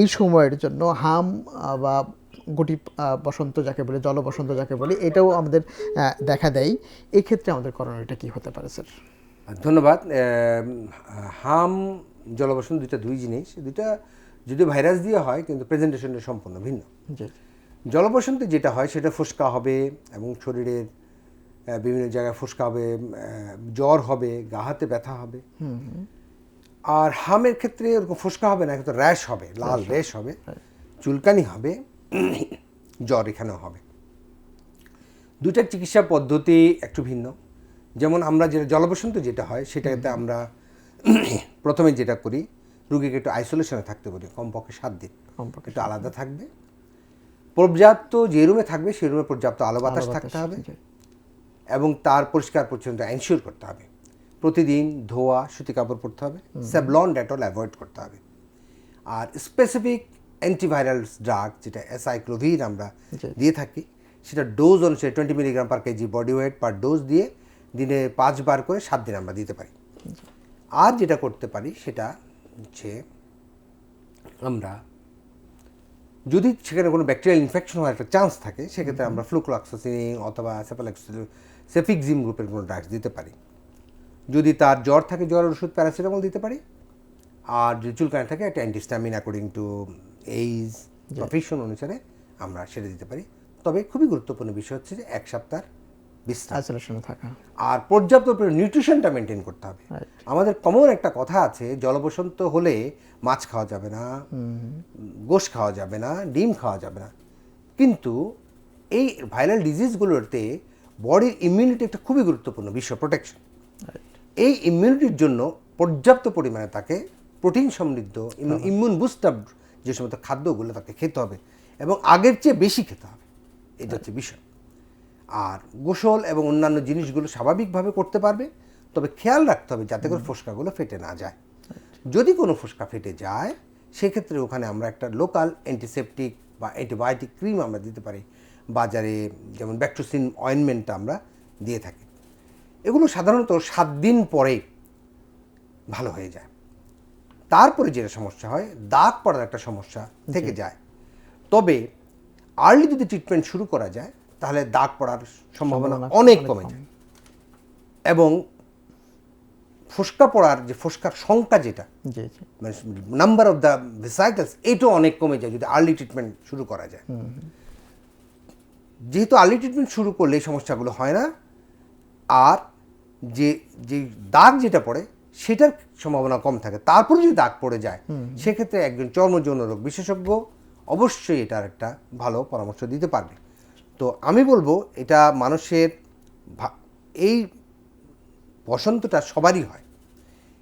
এই সময়ের জন্য হাম বা গুটি বসন্ত যাকে বলে জল বসন্ত যাকে বলি এটাও আমাদের দেখা দেয়। এক্ষেত্রে আমাদের করণীয়টা কি হতে পারে স্যার? ধন্যবাদ। হাম জলবসন দুইটা দুই জিনিস। দুইটা যদি ভাইরাস দিয়ে হয় কিন্তু প্রেজেন্টেশনটা সম্পূর্ণ ভিন্ন। জলবসন্তে যেটা হয় সেটা ফুসকা হবে এবং শরীরের বিভিন্ন জায়গায় ফুসকা হবে জ্বর হবে গা হাতে ব্যথা হবে। আর হামের ক্ষেত্রে ওরকম ফুসকা হবে না কিন্তু র্যাশ হবে লাল র্যাশ হবে। চুলকানি হবে জ্বর এখানেও হবে। দুইটার চিকিৎসা পদ্ধতি একটু ভিন্ন। যেমন আমরা যেটা জলবসন্ত যেটা হয় সেটাতে আমরা প্রথমে যেটা করি রুগীকে একটু আইসোলেশনে থাকতে বলি কমপক্ষে সাত দিন। কমপক্ষে একটু আলাদা থাকবে। পর্যাপ্ত যে রুমে থাকবে সেই রুমে পর্যাপ্ত আলো বাতাস থাকতে হবে এবং তার পরিষ্কার পরিচ্ছন্ন এনশিওর করতে হবে। প্রতিদিন ধোয়া সুতি কাপড় পরতে হবে স্যাবলন ডেটল অ্যাভয়েড করতে হবে। আর স্পেসিফিক অ্যান্টিভাইরাল ড্রাগ যেটা অ্যাসাইক্লোভির আমরা দিয়ে থাকি সেটা ডোজ অনুসারে twenty milligram per KG body weight per dose দিয়ে দিনে পাঁচবার করে সাত দিন আমরা দিতে পারি। আর যেটা করতে পারি সেটা হচ্ছে আমরা যদি সেখানে কোনো ব্যাকটেরিয়াল ইনফেকশন হওয়ার একটা চান্স থাকে সেক্ষেত্রে আমরা ফ্লুক্লোক্সোসিন অথবা সেফিক্সিম গ্রুপের কোনো ড্রাগস দিতে পারি। যদি তার জ্বর থাকে জ্বরের ওষুধ প্যারাসিটামল দিতে পারি? আর যদি চুলকানি থাকে একটা antihistamine according to age profession অনুসারে আমরা সেটা দিতে পারি। তবে খুবই গুরুত্বপূর্ণ বিষয় হচ্ছে যে এক সপ্তাহ থাকা। আর পর্যাপ্ত নিউট্রিশনটা মেনটেন করতে হবে। আমাদের কমন একটা কথা আছে জলবসন্ত হলে মাছ খাওয়া যাবে না গোশ খাওয়া যাবে না ডিম খাওয়া যাবে না। কিন্তু এই ভাইরাল ডিজিজগুলোতে বডির ইমিউনিটি একটা খুবই গুরুত্বপূর্ণ বিষয় প্রোটেকশন এই ইমিউনিটির জন্য পর্যাপ্ত পরিমাণে তাকে প্রোটিন সমৃদ্ধ ইমিউন বুস্টার যে সমস্ত খাদ্যগুলো তাকে খেতে হবে এবং আগের চেয়ে বেশি খেতে হবে। এটা হচ্ছে বিষয়। আর গোসল এবং অন্যান্য জিনিসগুলো স্বাভাবিকভাবে করতে পারবে তবে খেয়াল রাখতে হবে যাতে করে ফোসকাগুলো ফেটে না যায়। যদি কোনো ফোসকা ফেটে যায় সেক্ষেত্রে ওখানে আমরা একটা লোকাল অ্যান্টিসেপটিক বা অ্যান্টিবায়োটিক ক্রিম আমরা দিতে পারি। বাজারে যেমন ব্যাকট্রোসিন অয়েনমেন্টটা আমরা দিয়ে থাকি। এগুলো সাধারণত সাত দিন পরে ভালো হয়ে যায়। তারপরে যেটা সমস্যা হয় দাগ পড়ার একটা সমস্যা থেকে যায়। তবে আর্লি যদি ট্রিটমেন্ট শুরু করা যায় তাহলে দাগ পড়ার সম্ভাবনা অনেক কমে যায়। এবং ফোসকা পড়ার যে ফোসকার সংখ্যা যেটা মানে নাম্বার অফ দ্য ভেসাইকেলস এটাও অনেক কমে যায় যদি আর্লি ট্রিটমেন্ট শুরু করা যায়। যেহেতু আর্লি ট্রিটমেন্ট শুরু করলে এই সমস্যাগুলো হয় না আর যে যে দাগ যেটা পড়ে সেটার সম্ভাবনা কম থাকে। তারপরে যদি দাগ পড়ে যায় সেক্ষেত্রে একজন চর্মযৌন রোগ বিশেষজ্ঞ অবশ্যই এটার একটা ভালো পরামর্শ দিতে পারবে। তো আমি বলব এটা মানুষের এই বসন্তটা সবারই হয়।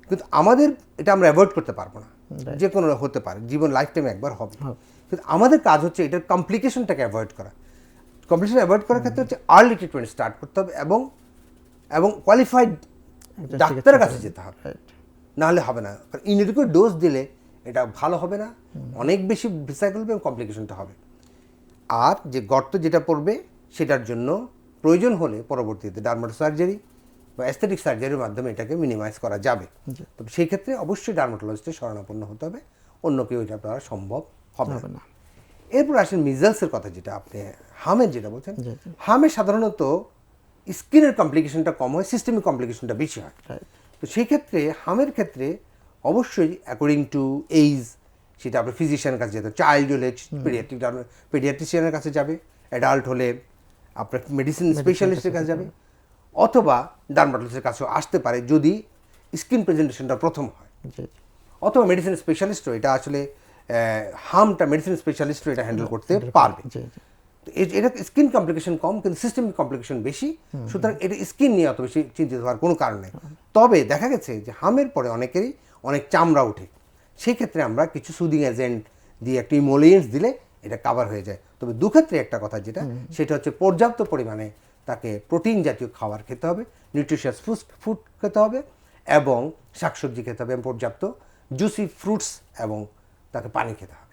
কিন্তু আমাদের এটা আমরা অ্যাভয়েড করতে পারব না। যে কোনো হতে পারে জীবন লাইফ টাইমে একবার হবে। কিন্তু আমাদের কাজ হচ্ছে এটার কমপ্লিকেশনটাকে অ্যাভয়েড করা। কমপ্লিকেশন অ্যাভয়েড করার ক্ষেত্রে হচ্ছে আর্লি ট্রিটমেন্ট স্টার্ট করতে হবে এবং এবং কোয়ালিফাইড ডাক্তারের কাছে যেতে হবে। নাহলে হবে না। কারণ ইনএডিকুয়েট ডোজ দিলে এটা ভালো হবে না। অনেক বেশি রিসাইকেল হবে এবং কমপ্লিকেশনটা হবে। আর যে গর্ত যেটা পড়বে সেটার জন্য প্রয়োজন হলে পরবর্তীতে ডার্মাটো সার্জারি বা অ্যাস্থেটিক সার্জারির মাধ্যমে এটাকে মিনিমাইজ করা যাবে। তবে সেই ক্ষেত্রে অবশ্যই ডার্মাটোলজিস্টের শরণাপন্ন হতে হবে। অন্য কেউ এটা করা সম্ভব হবে না। এরপর আসেন মিজালসের কথা যেটা আপনি হামের যেটা বলছেন। হামে সাধারণত স্কিনের কমপ্লিকেশনটা কম হয় সিস্টেমিক কমপ্লিকেশনটা বেশি হয়। তো সেই ক্ষেত্রে হামের ক্ষেত্রে অবশ্যই অ্যাকর্ডিং টু এইজ সেটা আপনার ফিজিশিয়ানের কাছে যেতে চাইল্ড হলে পেডিয়াট্রিক পেডিয়াট্রিশিয়ানের কাছে যাবে অ্যাডাল্ট হলে আপনার মেডিসিন স্পেশালিস্টের কাছে যাবে। অথবা ডার্মাটোলজিস্টের কাছেও আসতে পারে যদি স্কিন প্রেজেন্টেশনটা প্রথম হয়। অথবা মেডিসিন স্পেশালিস্টও এটা আসলে হামটা মেডিসিন স্পেশালিস্টও এটা হ্যান্ডেল করতে পারবে। এটা স্কিন কমপ্লিকেশন কম কিন্তু সিস্টেমিক কমপ্লিকেশন বেশি। সুতরাং এটা স্কিন নিয়ে অত বেশি চিন্তিত হওয়ার কোনো কারণ নেই। তবে দেখা গেছে যে হামের পরে অনেকেরই অনেক চামড়া ওঠে। সেই ক্ষেত্রে আমরা কিছু সুদিং এজেন্ট দিয়ে একটা ইমোলিয়েন্টস দিলে এটা কাভার হয়ে যায়। তবে দুক্ষেত্রে একটা কথা যেটা সেটা হচ্ছে পর্যাপ্ত পরিমাণে তাকে প্রোটিন জাতীয় খাবার খেতে হবে নিউট্রিশিয়াস ফুড ফুড খেতে হবে এবং শাকসবজি খেতে হবে এবং পর্যাপ্ত জুসি ফ্রুটস এবং তাকে পানি খেতে হবে।